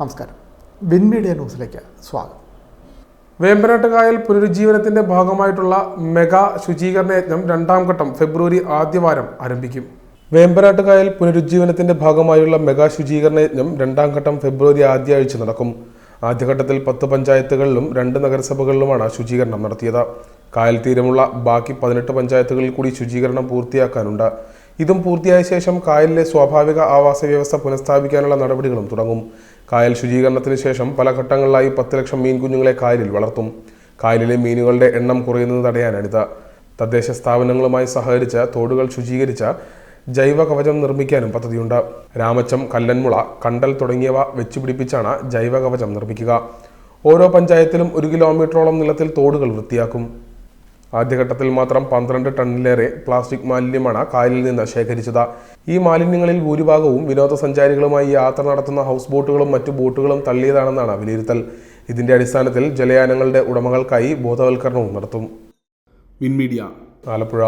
നമസ്കാരം. Win media ന്യൂസിലേക്ക് സ്വാഗതം. വേമ്പനാട്ട് കായൽ പുനരുജ്ജീവനത്തിന്റെ ഭാഗമായിട്ടുള്ള മെഗാ ശുചീകരണ യജ്ഞം രണ്ടാം ഘട്ടം ഫെബ്രുവരി ആദ്യവാരം ആരംഭിക്കും. വേമ്പനാട്ട് കായൽ പുനരുജ്ജീവനത്തിന്റെ ഭാഗമായുള്ള മെഗാ ശുചീകരണ യജ്ഞം രണ്ടാം ഘട്ടം ഫെബ്രുവരി ആദ്യ ആഴ്ച നടക്കും. ആദ്യഘട്ടത്തിൽ പത്ത് പഞ്ചായത്തുകളിലും രണ്ട് നഗരസഭകളിലുമാണ് ശുചീകരണം നടത്തിയത്. കായൽ തീരമുള്ള ബാക്കി പതിനെട്ട് പഞ്ചായത്തുകളിൽ കൂടി ശുചീകരണം പൂർത്തിയാക്കാനുണ്ട്. ഇതും പൂർത്തിയായ ശേഷം കായലിലെ സ്വാഭാവിക ആവാസ വ്യവസ്ഥ പുനഃസ്ഥാപിക്കാനുള്ള നടപടികളും തുടങ്ങും. കായൽ ശുചീകരണത്തിന് ശേഷം പല ഘട്ടങ്ങളിലായി പത്ത് ലക്ഷം മീൻ കുഞ്ഞുങ്ങളെ കായലിൽ വളർത്തും. കായലിലെ മീനുകളുടെ എണ്ണം കുറയുന്നത് തടയാനാണിത് തദ്ദേശ സ്ഥാപനങ്ങളുമായി സഹകരിച്ച തോടുകൾ ശുചീകരിച്ച ജൈവ കവചം നിർമ്മിക്കാനും പദ്ധതിയുണ്ട്. രാമച്ചം കല്ലൻമുള കണ്ടൽ തുടങ്ങിയവ വെച്ചുപിടിപ്പിച്ചാണ് ജൈവ കവചം നിർമ്മിക്കുക. ഓരോ പഞ്ചായത്തിലും ഒരു കിലോമീറ്ററോളം നീളത്തിൽ തോടുകൾ വൃത്തിയാക്കും. ആദ്യഘട്ടത്തിൽ മാത്രം പന്ത്രണ്ട് ടണ്ണിലേറെ പ്ലാസ്റ്റിക് മാലിന്യമാണ് കായലിൽ നിന്ന് ശേഖരിച്ചത്. ഈ മാലിന്യങ്ങളിൽ ഭൂരിഭാഗവും വിനോദസഞ്ചാരികളുമായി യാത്ര നടത്തുന്ന ഹൗസ് ബോട്ടുകളും മറ്റു ബോട്ടുകളും തള്ളിയതാണെന്നാണ് വിലയിരുത്തൽ. ഇതിന്റെ അടിസ്ഥാനത്തിൽ ജലയാനങ്ങളുടെ ഉടമകൾക്കായി ബോധവൽക്കരണവും നടത്തും. ആലപ്പുഴ